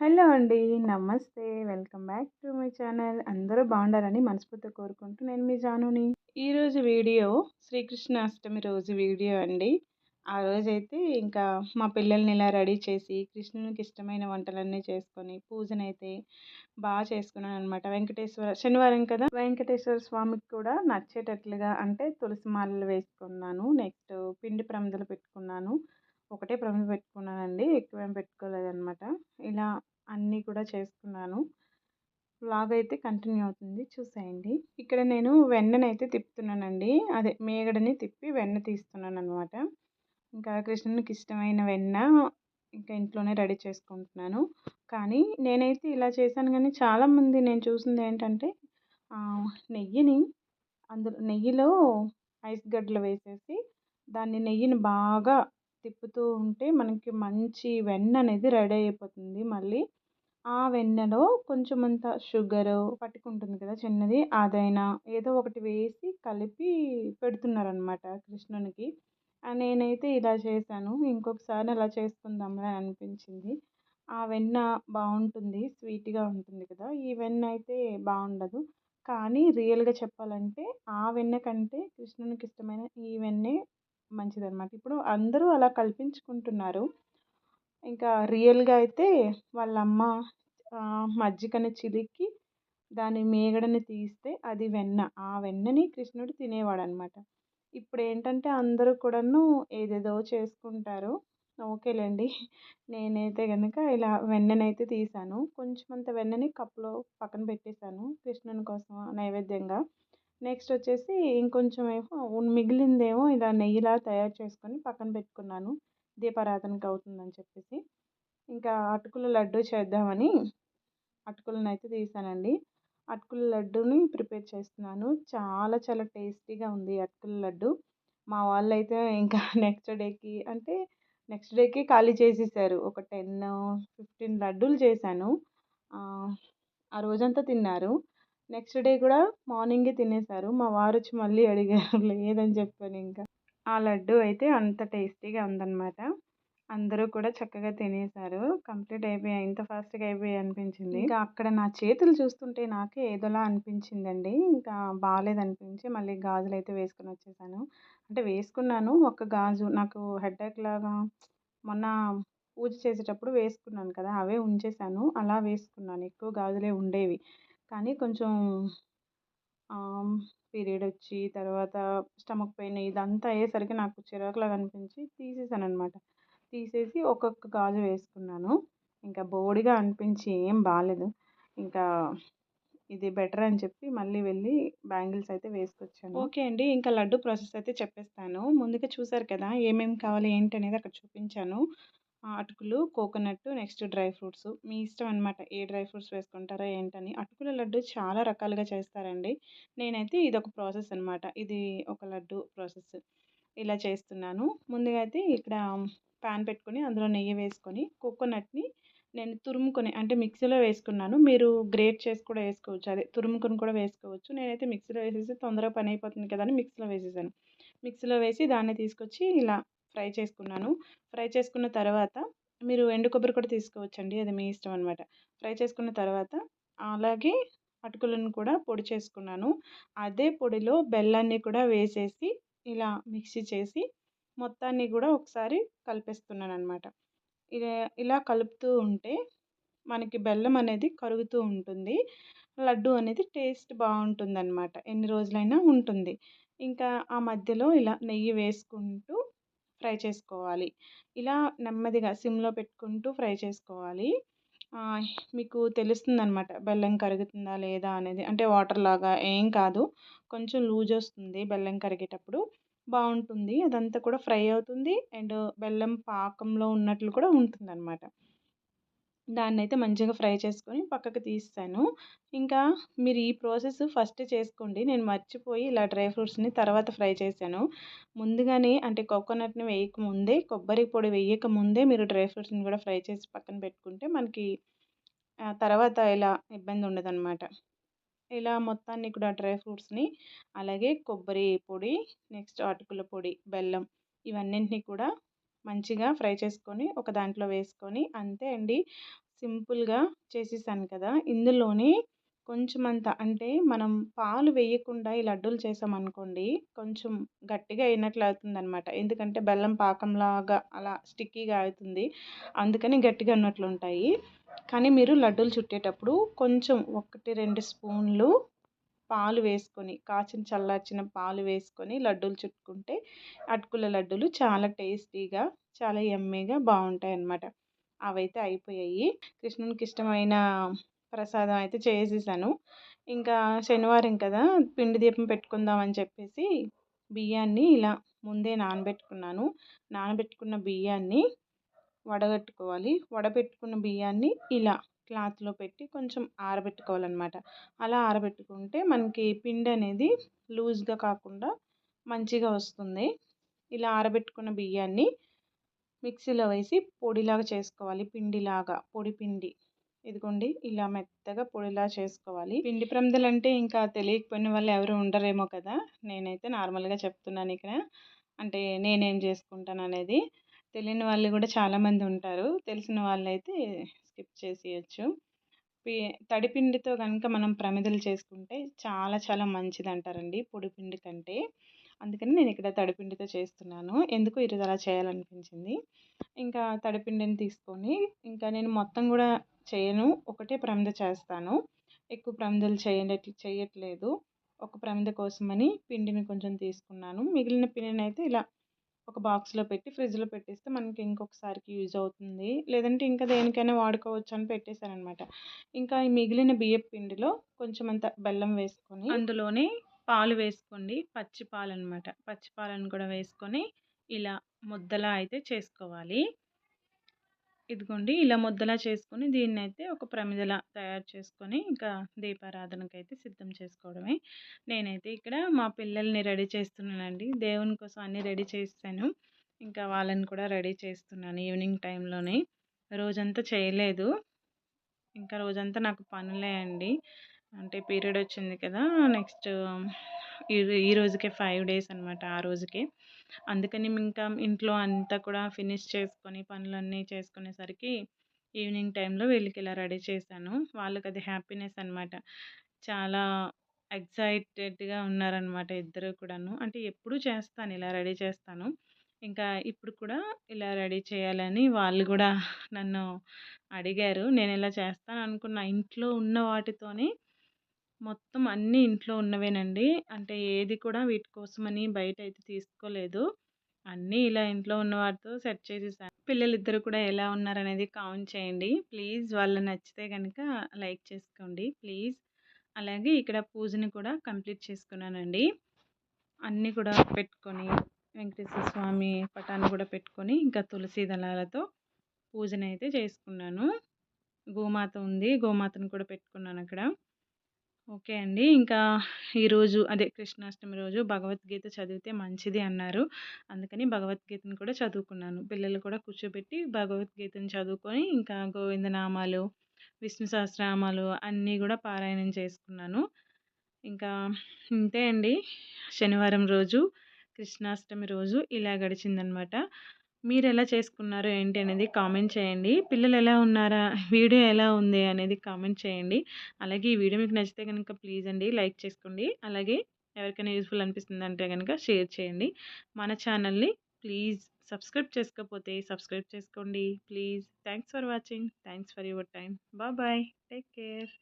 Hello అండి నమస్తే. Welcome back to my channel. అందరూ బాగుండాలని మనస్ఫూర్తి కోరుకుంటూ నేను మీ జానుని. ఈరోజు వీడియో శ్రీకృష్ణ అష్టమి రోజు వీడియో అండి. ఆ రోజైతే ఇంకా మా పిల్లల్ని ఇలా రెడీ చేసి కృష్ణునికి ఇష్టమైన వంటలన్నీ చేసుకొని పూజనైతే బాగా చేసుకున్నాను అనమాట వెంకటేశ్వర శనివారం కదా? వెంకటేశ్వర స్వామికి కూడా నచ్చేటట్లుగా అంటే తులసి మాలలు వేసుకున్నాను. నెక్స్ట్ పిండి ప్రమిదలు పెట్టుకున్నాను. ఒకటే ప్రమిద పెట్టుకున్నానండి. ఎక్కువేం పెట్టుకోలేదన్నమాట. ఇలా అన్నీ కూడా చేసుకున్నాను. వ్లాగ్ అయితే కంటిన్యూ అవుతుంది. చూసేయండి. ఇక్కడ నేను వెన్ననైతే తిప్పుతున్నానండి. అదే మేగడని తిప్పి వెన్న తీస్తున్నాను అనమాట ఇంకా కృష్ణునికి ఇష్టమైన వెన్న ఇంకా ఇంట్లోనే రెడీ చేసుకుంటున్నాను. కానీ నేనైతే ఇలా చేశాను కానీ చాలామంది నేను చూసింది ఏంటంటే నెయ్యిని అందులో నెయ్యిలో ఐస్ గడ్డలు వేసేసి దాన్ని నెయ్యిని బాగా తిప్పుతూ ఉంటే మనకి మంచి వెన్న అనేది రెడీ అయిపోతుంది మళ్ళీ. ఆ వెన్నలో కొంచెం అంత షుగరు పట్టుకుంటుంది కదా చిన్నది అదైనా ఏదో ఒకటి వేసి కలిపి పెడుతున్నారనమాట కృష్ణునికి. నేనైతే ఇలా చేశాను ఇంకొకసారి అలా చేసుకుందాంలే అనిపించింది. ఆ వెన్న బాగుంటుంది స్వీట్గా ఉంటుంది కదా ఈ వెన్న అయితే బాగుండదు. కానీ రియల్గా చెప్పాలంటే ఆ వెన్న కంటే కృష్ణునికి ఇష్టమైన ఈ వెన్నే మంచిదన్నమాట. ఇప్పుడు అందరూ అలా కల్పించుకుంటున్నారు. ఇంకా రియల్గా అయితే వాళ్ళ అమ్మ మజ్జిగని చిలికి దాని మీగడని తీస్తే అది వెన్న. ఆ వెన్నని కృష్ణుడు తినేవాడు అనమాట ఇప్పుడు ఏంటంటే అందరూ కూడాను ఏదేదో చేసుకుంటారు. ఓకేలేండి. నేనైతే కనుక ఇలా వెన్ననైతే తీసాను. కొంచెం అంత వెన్నని కప్పులో పక్కన పెట్టేశాను కృష్ణుని కోసం నైవేద్యంగా. నెక్స్ట్ వచ్చేసి ఇంకొంచెం ఏమో మిగిలిందేమో ఇలా నెయ్యిలా తయారు చేసుకొని పక్కన పెట్టుకున్నాను. దీపారాధనకి అవుతుందని చెప్పేసి. ఇంకా అటుకుల లడ్డు చేద్దామని అటుకులను అయితే తీసానండి. అటుకుల లడ్డుని ప్రిపేర్ చేస్తున్నాను. చాలా చాలా టేస్టీగా ఉంది అటుకుల లడ్డు. మా వాళ్ళు అయితే ఇంకా నెక్స్ట్ డేకి అంటే నెక్స్ట్ డేకి ఖాళీ చేసేసారు. ఒక టెన్ ఫిఫ్టీన్ లడ్డూలు చేశాను. ఆ రోజంతా తిన్నారు. నెక్స్ట్ డే కూడా మార్నింగే తినేసారు. మా వారు వచ్చి మళ్ళీ అడిగారు లేదని చెప్పాను ఇంకా. ఆ లడ్డు అయితే అంత టేస్టీగా ఉందన్నమాట. అందరూ కూడా చక్కగా తినేసారు. కంప్లీట్ అయిపోయాయి ఇంత ఫాస్ట్గా అయిపోయాయి అనిపించింది. ఇంకా అక్కడ నా చేతులు చూస్తుంటే నాకే ఏదోలా అనిపించిందండి. ఇంకా బాగాలేదనిపించి మళ్ళీ గాజులు అయితే వేసుకుని వచ్చేసాను. అంటే వేసుకున్నాను ఒక గాజు నాకు హెడ్ఏక్ లాగా మొన్న పూజ చేసేటప్పుడు వేసుకున్నాను కదా అవే ఉంచేసాను. అలా వేసుకున్నాను. ఎక్కువ గాజులే ఉండేవి. కానీ కొంచెం పీరియడ్ వచ్చి తర్వాత స్టమక్ పెయిన్ ఇదంతా అయ్యేసరికి నాకు చిరాకులాగా అనిపించి తీసేసాను అనమాట తీసేసి ఒక్కొక్క గాజు వేసుకున్నాను. ఇంకా బోడిగా అనిపించి ఏం బాగాలేదు ఇంకా ఇది బెటర్ అని చెప్పి మళ్ళీ వెళ్ళి బ్యాంగిల్స్ అయితే వేసుకొచ్చాను. ఓకే అండి. ఇంకా లడ్డు ప్రాసెస్ అయితే చెప్పేస్తాను. ముందుగా చూసారు కదా ఏమేమి కావాలి ఏంటి అనేది అక్కడ చూపించాను. అటుకులు కోకోనట్ నెక్స్ట్ డ్రై ఫ్రూట్స్. మీ ఇష్టం అనమాట ఏ డ్రై ఫ్రూట్స్ వేసుకుంటారో ఏంటని. అటుకుల లడ్డు చాలా రకాలుగా చేస్తారండి. నేనైతే ఇది ఒక ప్రాసెస్ అనమాట ఇది ఒక లడ్డు ప్రాసెస్. ఇలా చేస్తున్నాను. ముందుగా అయితే ఇక్కడ ప్యాన్ పెట్టుకొని అందులో నెయ్యి వేసుకొని కోకోనట్ని నేను తురుముకొని అంటే మిక్సీలో వేసుకున్నాను. మీరు గ్రేట్ చేసి కూడా వేసుకోవచ్చు. అదే తురుముకొని కూడా వేసుకోవచ్చు. నేనైతే మిక్సీలో వేసేసి తొందరగా పని అయిపోతుంది కదా అని మిక్సీలో వేసేసాను. మిక్సీలో వేసి దాన్ని తీసుకొచ్చి ఇలా ఫ్రై చేసుకున్నాను. ఫ్రై చేసుకున్న తర్వాత మీరు ఎండు కొబ్బరి కూడా తీసుకోవచ్చండి. అది మీ ఇష్టం అనమాట ఫ్రై చేసుకున్న తర్వాత అలాగే అటుకులను కూడా పొడి చేసుకున్నాను. అదే పొడిలో బెల్లాన్ని కూడా వేసేసి ఇలా మిక్సీ చేసి మొత్తాన్ని కూడా ఒకసారి కలిపేస్తున్నాను అనమాట ఇలా ఇలా కలుపుతూ ఉంటే మనకి బెల్లం అనేది కరుగుతూ ఉంటుంది. లడ్డు అనేది టేస్ట్ బాగుంటుంది అనమాట ఎన్ని రోజులైనా ఉంటుంది. ఇంకా ఆ మధ్యలో ఇలా నెయ్యి వేసుకుంటూ ఫ్రై చేసుకోవాలి. ఇలా నెమ్మదిగా సిమ్లో పెట్టుకుంటూ ఫ్రై చేసుకోవాలి. మీకు తెలుస్తుంది అనమాట బెల్లం కరుగుతుందా లేదా అనేది. అంటే వాటర్ లాగా ఏం కాదు. కొంచెం లూజ్ వస్తుంది బెల్లం కరిగేటప్పుడు. బాగుంటుంది అదంతా కూడా ఫ్రై అవుతుంది. అండ్ బెల్లం పాకంలో ఉన్నట్లు కూడా ఉంటుంది అనమాట దాన్ని అయితే మంచిగా ఫ్రై చేసుకొని పక్కకు తీస్తాను. ఇంకా మీరు ఈ ప్రాసెస్ ఫస్ట్ చేసుకోండి. నేను మర్చిపోయి ఇలా డ్రై ఫ్రూట్స్ని తర్వాత ఫ్రై చేశాను. ముందుగానే అంటే కోకోనట్ని వేయకముందే కొబ్బరి పొడి వేయక ముందే మీరు డ్రై ఫ్రూట్స్ని కూడా ఫ్రై చేసి పక్కన పెట్టుకుంటే మనకి తర్వాత ఇలా ఇబ్బంది ఉండదన్నమాట. ఇలా మొత్తాన్ని కూడా డ్రై ఫ్రూట్స్ని అలాగే కొబ్బరి పొడి నెక్స్ట్ అటుకుల పొడి బెల్లం ఇవన్నింటినీ కూడా మంచిగా ఫ్రై చేసుకొని ఒక దాంట్లో వేసుకొని అంతే అండి. సింపుల్గా చేసేసాను కదా! ఇందులోనే కొంచెం అంటే మనం పాలు వేయకుండా ఈ లడ్డూలు చేసామనుకోండి కొంచెం గట్టిగా అయినట్లు అవుతుందన్నమాట. ఎందుకంటే బెల్లం పాకంలాగా అలా స్టిక్కీగా అవుతుంది. అందుకని గట్టిగా ఉన్నట్లు ఉంటాయి. కానీ మీరు లడ్డూలు చుట్టేటప్పుడు కొంచెం ఒకటి రెండు స్పూన్లు పాలు వేసుకొని కాచిన చల్లార్చిన పాలు వేసుకొని లడ్డూలు చుట్టుకుంటే అటుకుల లడ్డూలు చాలా టేస్టీగా చాలా యమ్మీగా బాగుంటాయి అన్నమాట అవైతే అయిపోయాయి. కృష్ణునికి ఇష్టమైన ప్రసాదం అయితే చేసేసాను. ఇంకా శనివారం కదా పిండి దీపం పెట్టుకుందామని చెప్పేసి బియ్యాన్ని ఇలా ముందే నానబెట్టుకున్నాను. నానబెట్టుకున్న బియ్యాన్ని వడగట్టుకోవాలి. వడపెట్టుకున్న బియ్యాన్ని ఇలా క్లాత్లో పెట్టి కొంచెం ఆరబెట్టుకోవాలన్నమాట. అలా ఆరబెట్టుకుంటే మనకి పిండి అనేది లూజ్గా కాకుండా మంచిగా వస్తుంది. ఇలా ఆరబెట్టుకున్న బియ్యాన్ని మిక్సీలో వేసి పొడిలాగా చేసుకోవాలి. పిండిలాగా పొడి పిండి. ఇదిగోండి ఇలా మెత్తగా పొడిలా చేసుకోవాలి. పిండి ప్రమిదలు అంటే ఇంకా తెలియకపోయిన వాళ్ళు ఎవరు ఉండరేమో కదా. నేనైతే నార్మల్గా చెప్తున్నాను ఇక్కడ. అంటే నేనేం చేసుకుంటాను అనేది తెలియని వాళ్ళు కూడా చాలామంది ఉంటారు. తెలిసిన వాళ్ళైతే స్కిప్ చేసేయచ్చు. పి తడిపిండితో కనుక మనం ప్రమిదలు చేసుకుంటే చాలా చాలా మంచిది అంటారండి పొడిపిండి కంటే. అందుకని నేను ఇక్కడ తడిపిండితో చేస్తున్నాను. ఎందుకు ఈరోజు అలా చేయాలనిపించింది? ఇంకా తడిపిండిని తీసుకొని ఇంకా నేను మొత్తం కూడా చేయను. ఒకటే ప్రమిద చేస్తాను. ఎక్కువ ప్రమిదలు చేయట్ చేయట్లేదు. ఒక ప్రమిద కోసమని పిండిని కొంచెం తీసుకున్నాను. మిగిలిన పిండిని అయితే ఇలా ఒక బాక్స్లో పెట్టి ఫ్రిడ్జ్లో పెట్టేస్తే మనకి ఇంకొకసారికి యూజ్ అవుతుంది. లేదంటే ఇంకా దేనికైనా వాడుకోవచ్చు అని పెట్టేశాను ఇంకా ఈ మిగిలిన బియ్యం పిండిలో కొంచెం అంత బెల్లం వేసుకొని అందులోనే పాలు వేసుకోండి. పచ్చి పాలు అనమాట పచ్చి పాలను కూడా వేసుకొని ఇలా ముద్దలా అయితే చేసుకోవాలి. ఇదిగోండి ఇలా ముద్దలా చేసుకొని దీన్ని అయితే ఒక ప్రమిదలా తయారు చేసుకొని ఇంకా దీపారాధనకి అయితే సిద్ధం చేసుకోవడమే. నేనైతే ఇక్కడ మా పిల్లల్ని రెడీ చేస్తున్నానండి. దేవుని కోసం అన్నీ రెడీ చేస్తాను ఇంకా వాళ్ళని కూడా రెడీ చేస్తున్నాను ఈవినింగ్ టైంలోనే. రోజంతా చేయలేదు. ఇంకా రోజంతా నాకు పనులే అండి. అంటే పీరియడ్ వచ్చింది కదా నెక్స్ట్ ఈ ఈ రోజుకే ఫైవ్ డేస్ అనమాట ఆ రోజుకే. అందుకని ఇంకా ఇంట్లో అంతా కూడా ఫినిష్ చేసుకొని పనులన్నీ చేసుకునేసరికి ఈవినింగ్ టైంలో వీళ్ళకి ఇలా రెడీ చేశాను. వాళ్ళకి అది హ్యాపీనెస్ అనమాట చాలా ఎగ్జైటెడ్గా ఉన్నారనమాట ఇద్దరు కూడాను. అంటే ఎప్పుడు చేస్తాను ఇలా రెడీ చేస్తాను. ఇంకా ఇప్పుడు కూడా ఇలా రెడీ చేయాలని వాళ్ళు కూడా నన్ను అడిగారు. నేను ఇలా చేస్తాను అనుకున్న ఇంట్లో ఉన్న వాటితోనే మొత్తం అన్నీ ఇంట్లో ఉన్నవేనండి. అంటే ఏది కూడా వీటి కోసమని బయట అయితే తీసుకోలేదు. అన్నీ ఇలా ఇంట్లో ఉన్న వాటితో సెట్ చేసేసాను. పిల్లలు ఇద్దరు కూడా ఎలా ఉన్నారనేది కామెంట్ చేయండి. ప్లీజ్ వాళ్ళు నచ్చితే కనుక లైక్ చేసుకోండి. ప్లీజ్. అలాగే ఇక్కడ పూజని కూడా కంప్లీట్ చేసుకున్నానండి. అన్నీ కూడా పెట్టుకొని వెంకటేశ్వర స్వామి పటాన్ని కూడా పెట్టుకొని ఇంకా తులసి దళాలతో పూజనైతే అయితే చేసుకున్నాను. గోమాత ఉంది. గోమాతను కూడా పెట్టుకున్నాను అక్కడ. ఓకే అండి. ఇంకా ఈరోజు అదే కృష్ణాష్టమి రోజు భగవద్గీత చదివితే మంచిది అన్నారు. అందుకని భగవద్గీతను కూడా చదువుకున్నాను. పిల్లలు కూడా కూర్చోబెట్టి భగవద్గీతను చదువుకొని ఇంకా గోవిందనామాలు విష్ణు సహస్రనామాలు అన్నీ కూడా పారాయణం చేసుకున్నాను. ఇంకా ఇంతే అండి. శనివారం రోజు కృష్ణాష్టమి రోజు ఇలా గడిచిందనమాట. మీరు ఎలా చేసుకున్నారు ఏంటి అనేది కామెంట్ చేయండి. పిల్లలు ఎలా ఉన్నారా? వీడియో ఎలా ఉంది అనేది కామెంట్ చేయండి. అలాగే ఈ వీడియో మీకు నచ్చితే కనుక ప్లీజ్ అండి లైక్ చేసుకోండి. అలాగే ఎవరికైనా యూస్ఫుల్ అనిపిస్తుంది అంటే కనుక షేర్ చేయండి. మన ఛానల్ని ప్లీజ్ సబ్స్క్రైబ్ చేసుకోకపోతే సబ్స్క్రైబ్ చేసుకోండి. Please thanks for watching. Thanks for your time bye. Take care.